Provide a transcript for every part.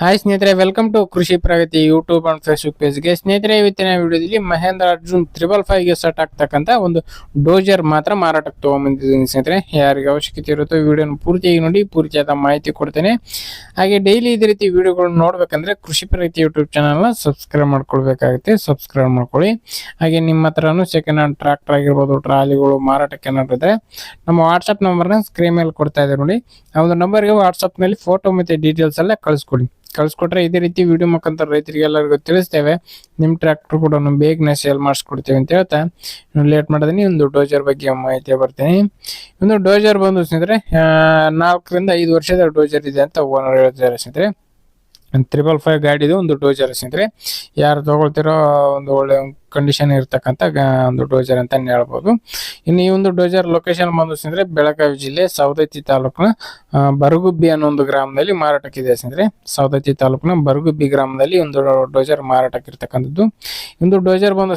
Hi ಸ್ನೇಹಿತರೆ welcome to Krishi Pragati YouTube and Facebook ಪೇಜ್ಗೆ ಸ್ನೇಹಿತರೆ, ಇವತ್ತಿನ ವಿಡಿಯೋದಲ್ಲಿ ಮಹೇಂದ್ರ ಅರ್ಜುನ್ ತ್ರಿಬಲ್ ಫೈವ್ಗೆ ಸೆಟ್ ಆಗ್ತಕ್ಕಂಥ ಒಂದು ಡೋಜರ್ ಮಾತ್ರ ಮಾರಾಟಕ್ಕೆ ತೊಗೊಂಬಂದಿದ್ದೀನಿ ಸ್ನೇಹಿತರೆ. ಯಾರಿಗೆ ಅವಶ್ಯಕತೆ ಇರುತ್ತೋ ವಿಡಿಯೋನ ಪೂರ್ತಿಯಾಗಿ ನೋಡಿ, ಪೂರ್ತಿಯಾದ ಮಾಹಿತಿ ಕೊಡ್ತೇನೆ. ಹಾಗೆ ಡೈಲಿ ಇದೇ ರೀತಿ ವಿಡಿಯೋಗಳನ್ನ ನೋಡ್ಬೇಕಂದ್ರೆ ಕೃಷಿ ಪ್ರಗತಿ ಯೂಟ್ಯೂಬ್ ಚಾನಲ್ನ ಸಬ್ಸ್ಕ್ರೈಬ್ ಮಾಡ್ಕೊಳ್ಬೇಕಾಗುತ್ತೆ. ಸಬ್ಸ್ಕ್ರೈಬ್ ಮಾಡ್ಕೊಳ್ಳಿ. ಹಾಗೆ ನಿಮ್ಮ ಹತ್ರನೂ ಸೆಕೆಂಡ್ ಹ್ಯಾಂಡ್ ಟ್ರಾಕ್ಟರ್ ಆಗಿರ್ಬೋದು ಟ್ರಾಲಿಗಳು ಮಾರಾಟಕ್ಕೆ ನೋಡಿದ್ರೆ ನಮ್ಮ ವಾಟ್ಸಪ್ ನಂಬರ್ನ ಸ್ಕ್ರೀನ್ ಮೇಲೆ ಕೊಡ್ತಾ ಇದೆ ನೋಡಿ. ಆ ಒಂದು ನಂಬರ್ಗೆ ವಾಟ್ಸಪ್ನಲ್ಲಿ ಫೋಟೋ ಮತ್ತು ಡೀಟೇಲ್ಸ್ ಎಲ್ಲ ಕಳಿಸ್ಕೊಡಿ. ಕಳ್ಸಿಕೊಟ್ರೆ ಇದೇ ರೀತಿ ವಿಡಿಯೋ ಮುಖಾಂತರ ರೈತರಿಗೆ ಎಲ್ಲರಿಗೂ ತಿಳಿಸ್ತೇವೆ. ನಿಮ್ಮ ಟ್ರ್ಯಾಕ್ಟರ್ ಕೂಡ ಬೇಗನೆ ಸೇಲ್ ಮಾಡಿಸ್ಕೊಡ್ತೇವೆ ಅಂತ ಹೇಳ್ತಾ. ಲೇಟ್ ಮಾಡಿದೀನಿ ಒಂದು ಡೋಜರ್ ಬಗ್ಗೆ ಮಾಹಿತಿ ಬರ್ತೀನಿ. ಒಂದು ಡೋಜರ್ ಬಂದು ಸ್ನೇಹಿತರೆ ನಾಲ್ಕರಿಂದ ಐದು ವರ್ಷದ ಡೋಜರ್ ಇದೆ ಅಂತ ಓನರ್ ಹೇಳ್ತಾರೆ ಸ್ನೇಹಿತರೆ. ತ್ರಿಬಲ್ ಫೈವ್ ಗಾಡಿದು ಒಂದು ಡೋಜರ್ ಸ್ನೇಹಿತರೆ. ಯಾರು ತಗೊಳ್ತಿರೋ ಒಂದು ಒಳ್ಳೆ ಕಂಡೀಷನ್ ಇರತಕ್ಕಂತ ಒಂದು ಡೋಜರ್ ಅಂತ ಹೇಳ್ಬೋದು. ಇನ್ನು ಈ ಒಂದು ಡೋಜರ್ ಲೊಕೇಶನ್ ಬಂದ್ರೆ ಬೆಳಗಾವಿ ಜಿಲ್ಲೆ ಸವದತ್ತಿ ತಾಲೂಕಿನ ಬರಗುಬ್ಬಿ ಅನ್ನೋ ಒಂದು ಗ್ರಾಮದಲ್ಲಿ ಮಾರಾಟಕ್ಕಿದೆ ಸ್ನೇಹಿತರೆ ಸವದತ್ತಿ ತಾಲೂಕಿನ ಬರಗುಬ್ಬಿ ಗ್ರಾಮದಲ್ಲಿ ಒಂದು ಡೋಜರ್ ಮಾರಾಟಕ್ಕಿರ್ತಕ್ಕಂಥದ್ದು. ಒಂದು ಡೋಜರ್ ಬಂದು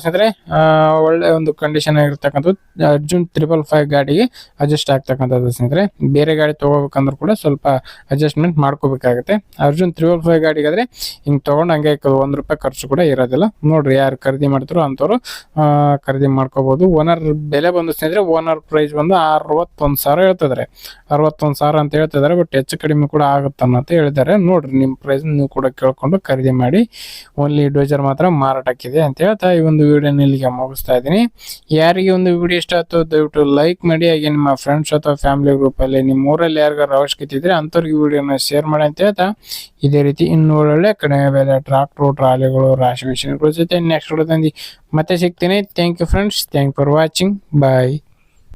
ಒಳ್ಳೆ ಒಂದು ಕಂಡೀಷನ್ ಆಗಿರ್ತಕ್ಕಂಥದ್ದು. ಅರ್ಜುನ್ ತ್ರಿಬಲ್ ಫೈವ್ ಗಾಡಿಗೆ ಅಡ್ಜಸ್ಟ್ ಆಗ್ತಕ್ಕಂಥದ್ದು ಸ್ನೇಹಿತರೆ ಬೇರೆ ಗಾಡಿ ತಗೋಬೇಕಂದ್ರೂ ಕೂಡ ಸ್ವಲ್ಪ ಅಡ್ಜಸ್ಟ್ಮೆಂಟ್ ಮಾಡ್ಕೋಬೇಕಾಗುತ್ತೆ. ಅರ್ಜುನ್ ತ್ರಿಬಲ್ ಫೈವ್ ಗಾಡಿಗಾದ್ರೆ ಹಿಂಗೆ ತಗೊಂಡು ಹಂಗೆ ಒಂದು ರೂಪಾಯಿ ಖರ್ಚು ಕೂಡ ಇರೋದಿಲ್ಲ. ನೋಡ್ರಿ ಯಾರು ಖರೀದಿ ಮಾಡ್ತಾರೋ ಅಂಥವ್ರು ಖರೀದಿ ಮಾಡ್ಕೋಬಹುದು ಓನರ್ ಬೆಲೆ ಬಂದು ಸ್ನೇಹಿತರೆ ಓನರ್ ಪ್ರೈಸ್ ಬಂದು ಅರವತ್ತೊಂದು ಸಾವಿರ ಹೇಳ್ತಿದ್ದಾರೆ ಅರವತ್ತೊಂದು ಸಾವಿರ ಅಂತ ಹೇಳ್ತಿದ್ದಾರೆ ಬಟ್ ಹೆಚ್ಚು ಕಡಿಮೆ ಕೂಡ ಆಗುತ್ತೆ ಅಂತ ಹೇಳಿದ್ದಾರೆ. ನೋಡ್ರಿ ನಿಮ್ಮ ಪ್ರೈಸ್ ನೀವು ಕೂಡ ಕೇಳ್ಕೊಂಡು ಖರೀದಿ ಮಾಡಿ ಓನ್ಲಿ ಡೋಜರ್ ಮಾತ್ರ ಮಾರಾಟಕ್ಕಿದೆ ಅಂತ ಹೇಳ್ತಾ ಈ ಒಂದು ವಿಡಿಯೋನ ಇಲ್ಲಿಗೆ ಮುಗಿಸ್ತಾ ಇದ್ದೀನಿ. ಯಾರಿಗೆ ಒಂದು ವಿಡಿಯೋ ಇಷ್ಟ ಆಯ್ತು, ದಯವಿಟ್ಟು ಲೈಕ್ ಮಾಡಿ. ಹಾಗೆ ನಿಮ್ಮ ಫ್ರೆಂಡ್ಸ್ ಅಥವಾ ಫ್ಯಾಮಿಲಿ ಗ್ರೂಪಲ್ಲಿ ನಿಮ್ಮ ಊರಲ್ಲಿ ಯಾರಿಗಾರು ಅವಶ್ಯಕತೆ ಇದ್ರೆ ಅಂಥವ್ರಿಗೆ ವಿಡಿಯೋನ ಶೇರ್ ಮಾಡಿ ಅಂತ ಹೇಳ್ತಾ, ಇದೇ ರೀತಿ ಇನ್ನು ಒಳ್ಳೊಳ್ಳೆ ಕಡಿಮೆ ಬೆಲೆ ಟ್ರಾಕ್ಟ್ರು ಟ್ರಾಲಿಗಳು ರಾಶಿ ಮಿಷಿನ್ಗಳ ಜೊತೆ ನೆಕ್ಸ್ಟ್ ತಂದು ಮತ್ತೆ ಸಿಗ್ತೀನಿ thank you friends thank for watching bye